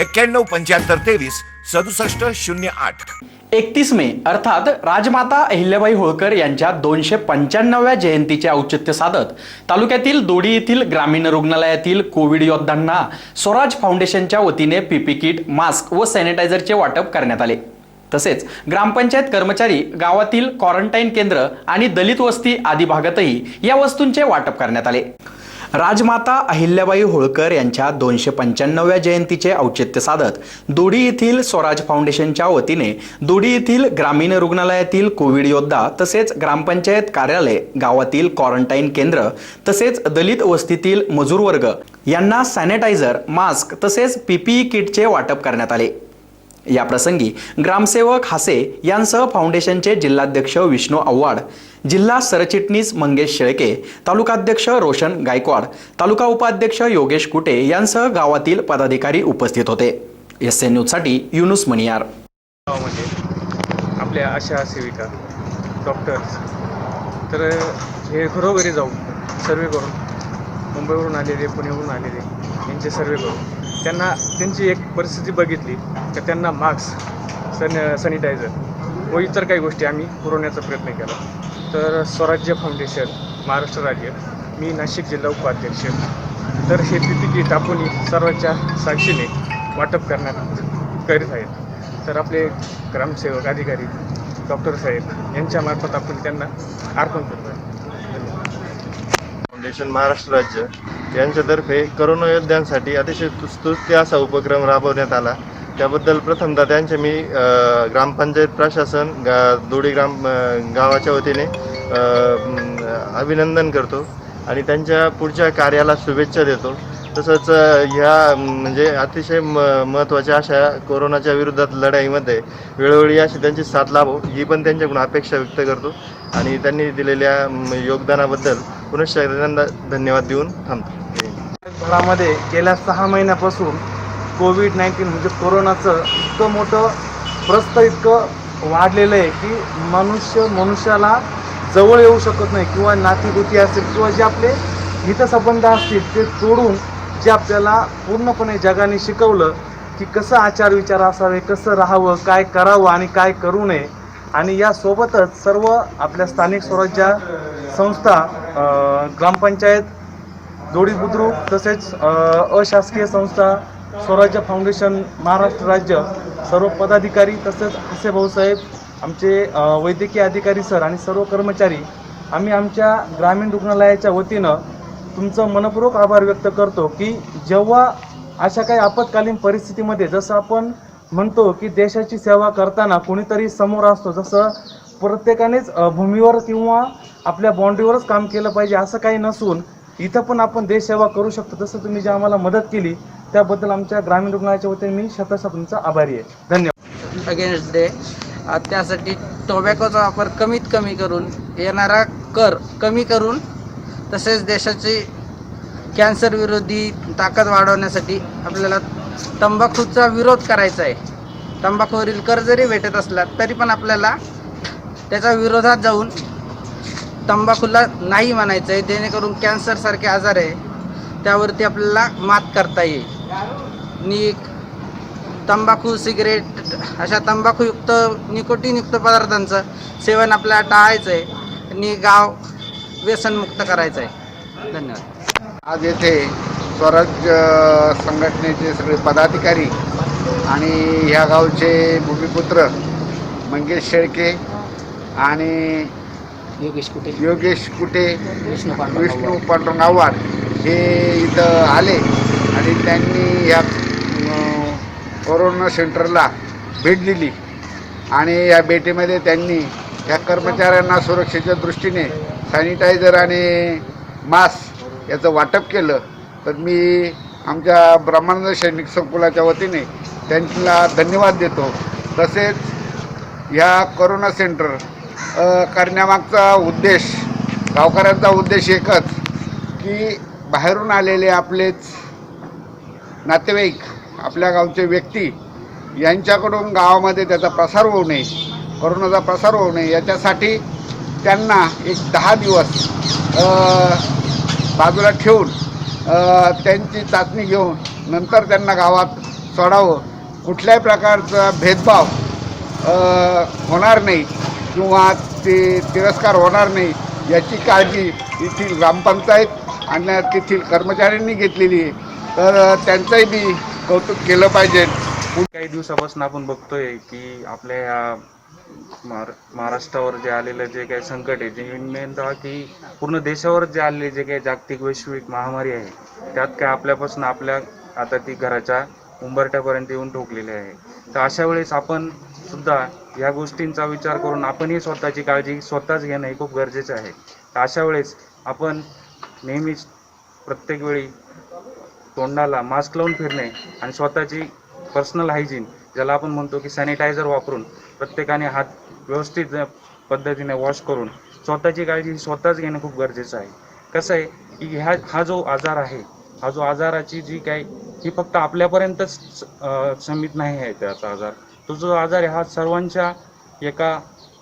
एक्क्याण्णव पंच्याहत्तर तेवीस सदुसष्ट शून्य आठ. एकतीस मे अर्थात राजमाता अहिल्याबाई होळकर यांच्या दोनशे पंच्याण्णव्या जयंतीचे औचित्य साधत तालुक्यातील दोडी येथील ग्रामीण रुग्णालयातील कोविड योद्धांना स्वराज फाउंडेशनच्या वतीने पीपी किट मास्क व सॅनिटायझरचे वाटप करण्यात आले. तसेच ग्रामपंचायत कर्मचारी गावातील क्वारंटाईन केंद्र आणि दलित वस्ती आदी भागातही या वस्तूंचे वाटप करण्यात आले. राजमाता अहिल्याबाई होळकर यांच्या दोनशे पंच्याण्णव्या जयंतीचे औचित्य साधत दोडी येथील स्वराज फाउंडेशनच्या वतीने दोडी येथील ग्रामीण रुग्णालयातील कोविड योद्धा तसेच ग्रामपंचायत कार्यालय गावातील क्वारंटाईन केंद्र तसेच दलित वस्तीतील मजूर वर्ग यांना सॅनिटायझर मास्क तसेच पीपीई किटचे वाटप करण्यात आले. या प्रसंगी ग्रामसेवक हासे यांसह फाउंडेशनचे जिल्हाध्यक्ष विष्णू आव्हाड जिल्हा सरचिटणीस मंगेश शेळके तालुकाध्यक्ष रोशन गायकवाड तालुका उपाध्यक्ष योगेश कुटे यांसह गावातील पदाधिकारी उपस्थित होते. एस एन न्यूजसाठी युनुस मणियार. गावामध्ये आपल्या आशा सेविका डॉक्टर्स तर हे घरोघरी जाऊन सर्वे करून मुंबईवरून आलेले पुण्यावरून आलेले यांचे सर्वे करून त्यांना त्यांची एक परिस्थिती बघितली तर त्यांना मास्क सॅन सॅनिटायझर व इतर काही गोष्टी आम्ही पुरवण्याचा प्रयत्न केला. तर स्वराज्य फाउंडेशन महाराष्ट्र राज्य मी नाशिक जिल्हा उपाध्यक्ष. तर हे पी पी सर्वांच्या साक्षीने वाटप करण्यात करीत आहेत. तर आपले ग्रामसेवक अधिकारी डॉक्टर साहेब यांच्यामार्फत आपण त्यांना अर्पण करतो फाउंडेशन महाराष्ट्र राज्य. यांच्यातर्फे करोना योद्ध्यांसाठी अतिशय स्तुत्य असा उपक्रम राबवण्यात आला. त्याबद्दल प्रथमतः त्यांचे मी ग्रामपंचायत प्रशासन गा दोडी ग्राम गावाच्या वतीने अभिनंदन करतो आणि त्यांच्या पुढच्या कार्याला शुभेच्छा देतो. तसंच ह्या म्हणजे अतिशय म महत्त्वाच्या अशा कोरोनाच्या विरोधात लढाईमध्ये वेळोवेळी अशी त्यांची साथ लाभो ही पण त्यांच्याकडून अपेक्षा व्यक्त करतो. आणि त्यांनी दिलेल्या योगदानाबद्दल पुनश्च एकदा धन्यवाद देऊन थांबतो. भरामध्ये गेल्या सहा महिन्यापासून कोविड नाईन्टीन म्हणजे कोरोनाचं इतकं मोठं प्रस्त इतकं वाढलेलं आहे की मनुष्य मनुष्याला जवळ येऊ शकत नाही किंवा नातीगोती असेल किंवा जे आपले हितसंबंध असतील ते तोडून जे आपल्याला पूर्णपणे जगाने शिकवलं की कसं आचार विचार असावे कसं राहावं काय करावं आणि काय करू नये. आणि यासोबतच सर्व आपल्या स्थानिक स्वराज्य संस्था ग्रामपंचायत दोडी बुद्रुक तसेच अशासकीय संस्था स्वराज्य फाउंडेशन महाराष्ट्र राज्य सर्व पदाधिकारी तसेच हसे भाऊसाहेब आमचे वैद्यकीय अधिकारी सर आणि सर्व कर्मचारी आम्ही आमच्या ग्रामीण रुग्णालयाच्या वतीनं तुमचं मनपूर्वक आभार व्यक्त करतो की जेव्हा अशा काही आपत्कालीन परिस्थितीमध्ये जसं आपण म्हणतो की देशाची सेवा करताना कोणीतरी समोर असतो जसं प्रत्येकानेच भूमीवर किंवा आपल्या बाँड्रीवरच काम केलं पाहिजे असं काही नसून इथं पण आपण देशसेवा करू शकतो तसं तुम्ही जे आम्हाला मदत केली त्याबद्दल आमच्या ग्रामीण रुग्णालयाच्या वतीने मी शतशः तुमचा आभारी आहे. धन्यवाद. अगेन्स्ट डे त्यासाठी टोबॅकोचा वापर कमीत कमी करून येणारा कर कमी करून तसेच देशाची कॅन्सर विरोधी ताकद वाढवण्यासाठी आपल्याला तंबाखूचा विरोध करायचा आहे. तंबाखूवरील कर जरी भेटत असला तरी पण आपल्याला त्याच्या विरोधात जाऊन तंबाखूला नाही म्हणायचं आहे जेणेकरून कॅन्सरसारखे आजार आहे त्यावरती आपल्याला मात करता येईल. आणि तंबाखू सिगरेट अशा तंबाखूयुक्त निकोटीनयुक्त पदार्थांचं सेवन आपल्याला टाळायचं आहे आणि गाव व्यसनमुक्त करायचं आहे धन्यवाद. आज येथे स्वराज्य संघटनेचे सगळे पदाधिकारी आणि ह्या गावचे भूमिपुत्र मंगेश शेळके आणि योगेश कुठे योगेश कुटे विष्णू विष्णू पांडुरंग आव्हाड हे इथं आले आणि त्यांनी या अं, कोरोना सेंटरला भेट दिली. आणि या भेटीमध्ये त्यांनी या कर्मचाऱ्यांना सुरक्षेच्या दृष्टीने सॅनिटायझर आणि मास्क याचं वाटप केलं. तर मी आमच्या ब्रह्मानंद सैनिक संकुलाच्या वतीने त्यांना धन्यवाद देतो. तसेच ह्या करोना सेंटर करण्यामागचा उद्देश गावकऱ्यांचा उद्देश एकच की बाहेरून आलेले आपलेच नातेवाईक आपल्या गावचे व्यक्ती यांच्याकडून गावामध्ये त्याचा प्रसार होऊ नये करोनाचा प्रसार होऊ नये याच्यासाठी त्यांना एक दहा दिवस बाजूला ठेवून त्यांची चाचणी घेऊन नंतर त्यांना गावात सोडावं. कुठल्याही प्रकारचा भेदभाव होणार नाही. किंवा ते तिरस्कार होणार नाही याची काळजी येथील ग्रामपंचायत आणि तेथील कर्मचाऱ्यांनी घेतलेली आहे. तर त्यांचंही बी कौतुक केलं पाहिजे. काही दिवसापासून आपण बघतोय की आपल्या या महार महाराष्ट्रावर जे आलेलं जे काही संकट आहे जे मेनतः की पूर्ण देशावर जे आलेले जे काही जागतिक वैश्विक महामारी आहे त्यात काय आपल्यापासून आपल्या आता ती घराच्या उंबरट्यापर्यंत येऊन ठोकलेली आहे. तर अशा वेळेस आपण सुद्धा या गोष्टींचा विचार करून आपणही स्वतःची काळजी स्वतःच घेणं हे खूप गरजेचं आहे. तर अशा वेळेस आपण नेहमीच प्रत्येक वेळी तोंडाला मास्क लावून फिरणे आणि स्वतःची पर्सनल हायजीन ज्याला आपण म्हणतो की सॅनिटायझर वापरून प्रत्येकाने हात व्यवस्थित पद्धतीने वॉश करून स्वतःची काळजी ही स्वतःच घेणं खूप गरजेचं आहे. कसं आहे की ह्या हा जो आजार आहे हा जो आजाराची जी काही ही फक्त आपल्यापर्यंतच समित नाही आहे त्याचा आजार. तो जो आजार हा सर्वांच्या एका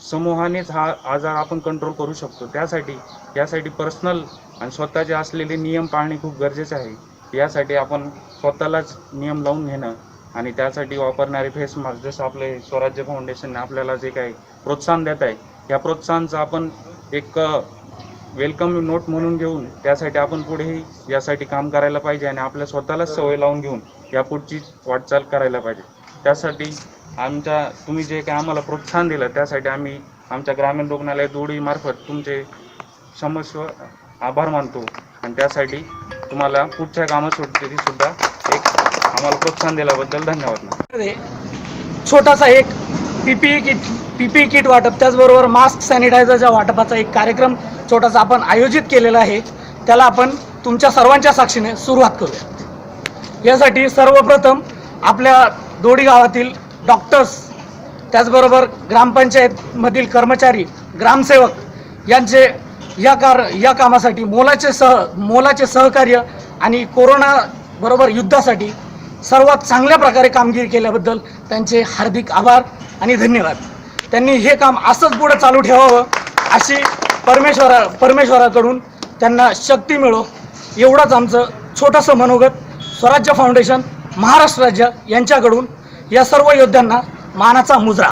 समूहानेच हा आजार आपण कंट्रोल करू शकतो. त्यासाठी यासाठी पर्सनल आणि स्वतःचे असलेले नियम पाळणे खूप गरजेचे आहे. यासाठी आपण स्वतःलाच नियम लावून घेणं आणि त्यासाठी वापरणारे फेस मास्क जसं आपले स्वराज्य फाउंडेशनने आपल्याला जे काही प्रोत्साहन देत आहे या प्रोत्साहनचं आपण एक वेलकम नोट म्हणून घेऊन त्यासाठी आपण पुढेही यासाठी काम करायला पाहिजे आणि आपल्या स्वतःलाच सवय लावून घेऊन या पुढची वाटचाल करायला पाहिजे. त्यासाठी आमच्या तुम्ही जे काही आम्हाला प्रोत्साहन दिलं त्यासाठी आम्ही आमच्या ग्रामीण रुग्णालय दोडीमार्फत तुमचे समस्व आभार मानतो. आणि त्यासाठी तुम्हाला पुढच्या कामासाठी सुद्धा एक आम्हाला प्रोत्साहन दिल्याबद्दल धन्यवाद छोटासा एक पीपीई किट पीपीई किट वाटप त्याचबरोबर मास्क सॅनिटायझरच्या वाटपाचा एक कार्यक्रम छोटासा आपण आयोजित केलेला आहे. त्याला आपण तुमच्या सर्वांच्या साक्षीने सुरुवात करूया. यासाठी सर्वप्रथम आपल्या दोडी गावातील डॉक्टर्स त्याचबरोबर ग्रामपंचायतमधील कर्मचारी ग्रामसेवक यांचे या कार या कामासाठी मोलाचे सह मोलाचे सहकार्य आणि कोरोना बरोबर युद्धासाठी सर्वात चांगल्या प्रकारे कामगिरी केल्याबद्दल त्यांचे हार्दिक आभार आणि धन्यवाद. त्यांनी हे काम असंच पुढं चालू ठेवावं अशी परमेश्वरा परमेश्वराकडून त्यांना शक्ती मिळो एवढंच आमचं छोटंसं मनोगत स्वराज्य फाउंडेशन महाराष्ट्र राज्य यांच्याकडून या सर्व योद्ध्यांना मानाचा मुजरा.